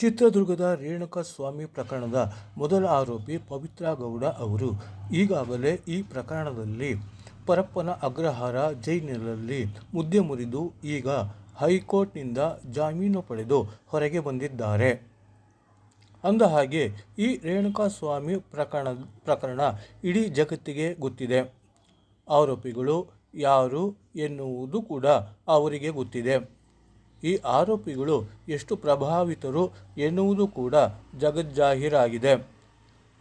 ಚಿತ್ರದುರ್ಗದ ರೇಣುಕಾ ಸ್ವಾಮಿ ಪ್ರಕರಣದ ಮೊದಲ ಆರೋಪಿ ಪವಿತ್ರ ಗೌಡ ಅವರು ಈಗಾಗಲೇ ಈ ಪ್ರಕರಣದಲ್ಲಿ ಪರಪ್ಪನ ಅಗ್ರಹಾರ ಜೈಲಿನಲ್ಲಿ ಮುದ್ದೆ ಮುರಿದು ಈಗ ಹೈಕೋರ್ಟ್ನಿಂದ ಜಾಮೀನು ಪಡೆದು ಹೊರಗೆ ಬಂದಿದ್ದಾರೆ. ಅಂದಹಾಗೆ ಈ ರೇಣುಕಾಸ್ವಾಮಿ ಪ್ರಕರಣ ಪ್ರಕರಣ ಇಡೀ ಜಗತ್ತಿಗೆ ಗೊತ್ತಿದೆ. ಆರೋಪಿಗಳು ಯಾರು ಎನ್ನುವುದು ಕೂಡ ಅವರಿಗೆ ಗೊತ್ತಿದೆ. ಈ ಆರೋಪಿಗಳು ಎಷ್ಟು ಪ್ರಭಾವಿತರು ಎನ್ನುವುದು ಕೂಡ ಜಗಜ್ಜಾಹೀರಾಗಿದೆ.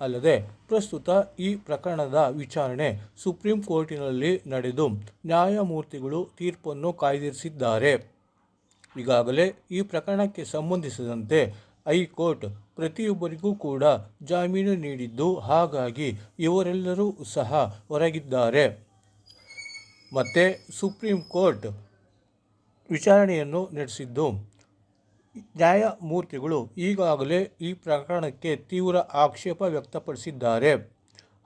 ಅಲ್ಲದೆ, ಪ್ರಸ್ತುತ ಈ ಪ್ರಕರಣದ ವಿಚಾರಣೆ ಸುಪ್ರೀಂ ಕೋರ್ಟಿನಲ್ಲಿ ನಡೆದು ನ್ಯಾಯಮೂರ್ತಿಗಳು ತೀರ್ಪನ್ನು ಕಾಯ್ದಿರಿಸಿದ್ದಾರೆ. ಈಗಾಗಲೇ ಈ ಪ್ರಕರಣಕ್ಕೆ ಸಂಬಂಧಿಸಿದಂತೆ ಹೈಕೋರ್ಟ್ ಪ್ರತಿಯೊಬ್ಬರಿಗೂ ಕೂಡ ಜಾಮೀನು ನೀಡಿದ್ದು ಹಾಗಾಗಿ ಇವರೆಲ್ಲರೂ ಸಹ ಹೊರಗಿದ್ದಾರೆ. ಮತ್ತು ಸುಪ್ರೀಂ ಕೋರ್ಟ್ ವಿಚಾರಣೆಯನ್ನು ನಡೆಸಿದ್ದು. ನ್ಯಾಯಮೂರ್ತಿಗಳು ಈಗಾಗಲೇ ಈ ಪ್ರಕರಣಕ್ಕೆ ತೀವ್ರ ಆಕ್ಷೇಪ ವ್ಯಕ್ತಪಡಿಸಿದ್ದಾರೆ.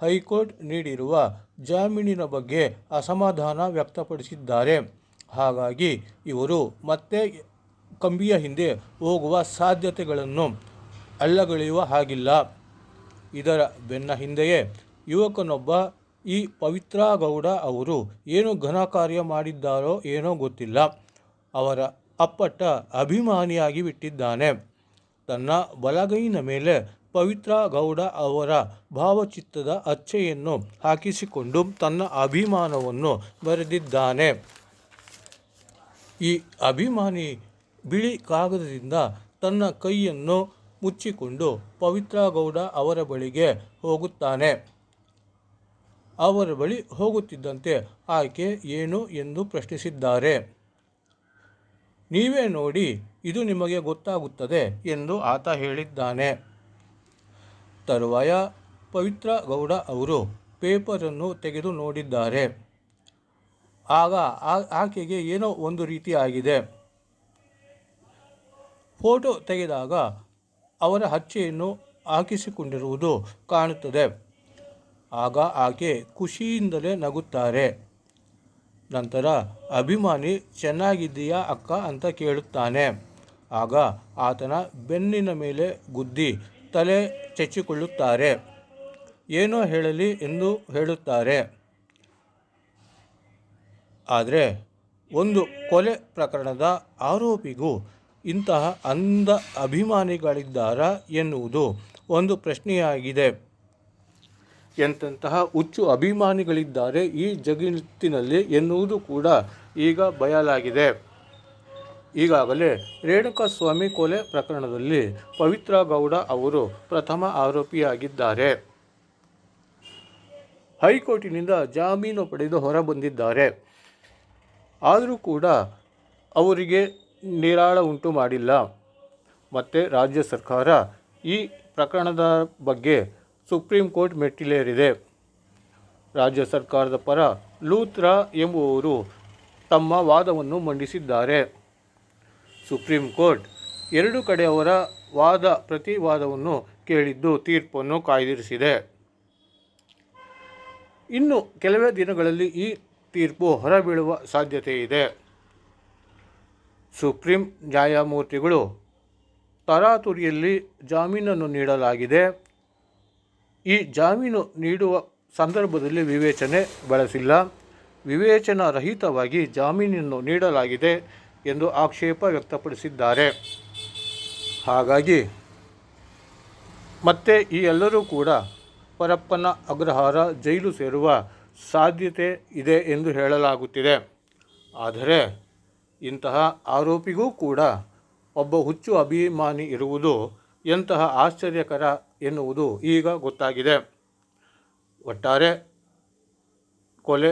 ಹೈಕೋರ್ಟ್ ನೀಡಿರುವ ಜಾಮೀನಿನ ಬಗ್ಗೆ ಅಸಮಾಧಾನ ವ್ಯಕ್ತಪಡಿಸಿದ್ದಾರೆ. ಹಾಗಾಗಿ ಇವರು ಮತ್ತೆ ಕಂಬಿಯ ಹಿಂದೆ ಹೋಗುವ ಸಾಧ್ಯತೆಗಳನ್ನು ಅಲ್ಲಗಳೆಯುವ ಹಾಗಿಲ್ಲ. ಇದರ ಬೆನ್ನ ಹಿಂದೆಯೇ ಯುವಕನೊಬ್ಬ ಈ ಪವಿತ್ರ ಗೌಡ ಅವರು ಏನು ಘನ ಕಾರ್ಯ ಮಾಡಿದ್ದಾರೋ ಏನೋ ಗೊತ್ತಿಲ್ಲ. ಅವರ ಅಪ್ಪಟ ಅಭಿಮಾನಿಯಾಗಿ ಬಿಟ್ಟಿದ್ದಾನೆ. ತನ್ನ ಬಲಗೈನ ಮೇಲೆ ಪವಿತ್ರ ಗೌಡ ಅವರ ಭಾವಚಿತ್ರದ ಅಚ್ಚೆಯನ್ನು ಹಾಕಿಸಿಕೊಂಡು ತನ್ನ ಅಭಿಮಾನವನ್ನು ಬರೆದಿದ್ದಾನೆ. ಈ ಅಭಿಮಾನಿ ಬಿಳಿ ಕಾಗದದಿಂದ ತನ್ನ ಕೈಯನ್ನು ಮುಚ್ಚಿಕೊಂಡು ಪವಿತ್ರ ಗೌಡ ಅವರ ಬಳಿಗೆ ಹೋಗುತ್ತಾನೆ. ಅವರ ಬಳಿ ಹೋಗುತ್ತಿದ್ದಂತೆ ಆಕೆ ಏನು ಎಂದು ಪ್ರಶ್ನಿಸಿದ್ದಾರೆ. ನೀವೇ ನೋಡಿ ಇದು ನಿಮಗೆ ಗೊತ್ತಾಗುತ್ತದೆ ಎಂದು ಆತ ಹೇಳಿದ್ದಾನೆ. ತರುವಾಯ ಪವಿತ್ರ ಗೌಡ ಅವರು ಪೇಪರನ್ನು ತೆಗೆದು ನೋಡಿದ್ದಾರೆ. ಆಗ ಆಕೆಗೆ ಏನೋ ಒಂದು ರೀತಿ ಆಗಿದೆ ಫೋಟೋ ತೆಗೆದಾಗ ಅವರ ಹಚ್ಚೆಯನ್ನು ಹಾಕಿಸಿಕೊಂಡಿರುವುದು ಕಾಣುತ್ತದೆ. ಆಗ ಆಕೆ ಖುಷಿಯಿಂದಲೇ ನಗುತ್ತಾರೆ. ನಂತರ, ಅಭಿಮಾನಿ, ಚೆನ್ನಾಗಿದ್ದೀಯಾ ಅಕ್ಕ? ಅಂತ ಕೇಳುತ್ತಾನೆ. ಆಗ ಆತನ ಬೆನ್ನಿನ ಮೇಲೆ ಗುದ್ದಿ ತಲೆ ಚಚ್ಚಿಕೊಳ್ಳುತ್ತಾರೆ. ಏನೋ ಹೇಳಲಿ ಎಂದು ಹೇಳುತ್ತಾರೆ. ಆದರೆ, ಒಂದು ಕೊಲೆ ಪ್ರಕರಣದ ಆರೋಪಿಗೂ ಇಂತಹ ಅಂಧ ಅಭಿಮಾನಿಗಳಿದ್ದಾರಾ ಎನ್ನುವುದು ಒಂದು ಪ್ರಶ್ನೆಯಾಗಿದೆ. ಎಂತೆಂತಹ ಹುಚ್ಚು ಅಭಿಮಾನಿಗಳಿದ್ದಾರೆ ಈ ಜಗತ್ತಿನಲ್ಲಿ ಎನ್ನುವುದು ಕೂಡ ಈಗ ಬಯಲಾಗಿದೆ. ಈಗಾಗಲೇ ರೇಣುಕಾಸ್ವಾಮಿ ಕೊಲೆ ಪ್ರಕರಣದಲ್ಲಿ ಪವಿತ್ರ ಗೌಡ ಅವರು ಪ್ರಥಮ ಆರೋಪಿಯಾಗಿದ್ದಾರೆ. ಹೈಕೋರ್ಟಿನಿಂದ ಜಾಮೀನು ಪಡೆದು ಹೊರಬಂದಿದ್ದಾರೆ. ಆದರೂ ಕೂಡ ಅವರಿಗೆ ನಿರಾಳ ಉಂಟು ಮಾಡಿಲ್ಲ. ಮತ್ತು ರಾಜ್ಯ ಸರ್ಕಾರ ಈ ಪ್ರಕರಣದ ಬಗ್ಗೆ ಸುಪ್ರೀಂ ಕೋರ್ಟ್ ಮೆಟ್ಟಿಲೇರಿದೆ. ರಾಜ್ಯ ಸರ್ಕಾರದ ಪರ ಲೂತ್ರಾ ಎಂಬುವವರು ತಮ್ಮ ವಾದವನ್ನು ಮಂಡಿಸಿದ್ದಾರೆ. ಸುಪ್ರೀಂ ಕೋರ್ಟ್ ಎರಡು ಕಡೆಯವರ ವಾದ ಪ್ರತಿವಾದವನ್ನು ಕೇಳಿದ್ದು ತೀರ್ಪನ್ನು ಕಾಯ್ದಿರಿಸಿದೆ. ಇನ್ನು ಕೆಲವೇ ದಿನಗಳಲ್ಲಿ ಈ ತೀರ್ಪು ಹೊರಬೀಳುವ ಸಾಧ್ಯತೆ ಇದೆ. ಸುಪ್ರೀಂ ನ್ಯಾಯಮೂರ್ತಿಗಳು ತರಾತುರಿಯಲ್ಲಿ ಜಾಮೀನನ್ನು ನೀಡಲಾಗಿದೆ. ಈ ಜಾಮೀನು ನೀಡುವ ಸಂದರ್ಭದಲ್ಲಿ ವಿವೇಚನೆ ಬಳಸಿಲ್ಲ. ವಿವೇಚನಾ ರಹಿತವಾಗಿ ಜಾಮೀನನ್ನು ನೀಡಲಾಗಿದೆ ಎಂದು ಆಕ್ಷೇಪ ವ್ಯಕ್ತಪಡಿಸಿದ್ದಾರೆ. ಹಾಗಾಗಿ ಮತ್ತೆ ಈ ಎಲ್ಲರೂ ಕೂಡ ಪರಪ್ಪನ ಅಗ್ರಹಾರ ಜೈಲು ಸೇರುವ ಸಾಧ್ಯತೆ ಇದೆ ಎಂದು ಹೇಳಲಾಗುತ್ತಿದೆ. ಆದರೆ ಇಂತಹ ಆರೋಪಿಗೂ ಕೂಡ ಒಬ್ಬ ಹುಚ್ಚು ಅಭಿಮಾನಿ ಇರುವುದು ಎಂತಹ ಆಶ್ಚರ್ಯಕರ ಎನ್ನುವುದು ಈಗ ಗೊತ್ತಾಗಿದೆ. ಒಟ್ಟಾರೆ ಕೊಲೆ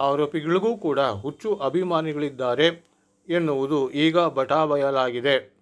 ಆರೋಪಿಗಳಿಗೂ ಕೂಡ ಹುಚ್ಚು ಅಭಿಮಾನಿಗಳಿದ್ದಾರೆ ಎನ್ನುವುದು ಈಗ ಬಟಾಬಯಲಾಗಿದೆ.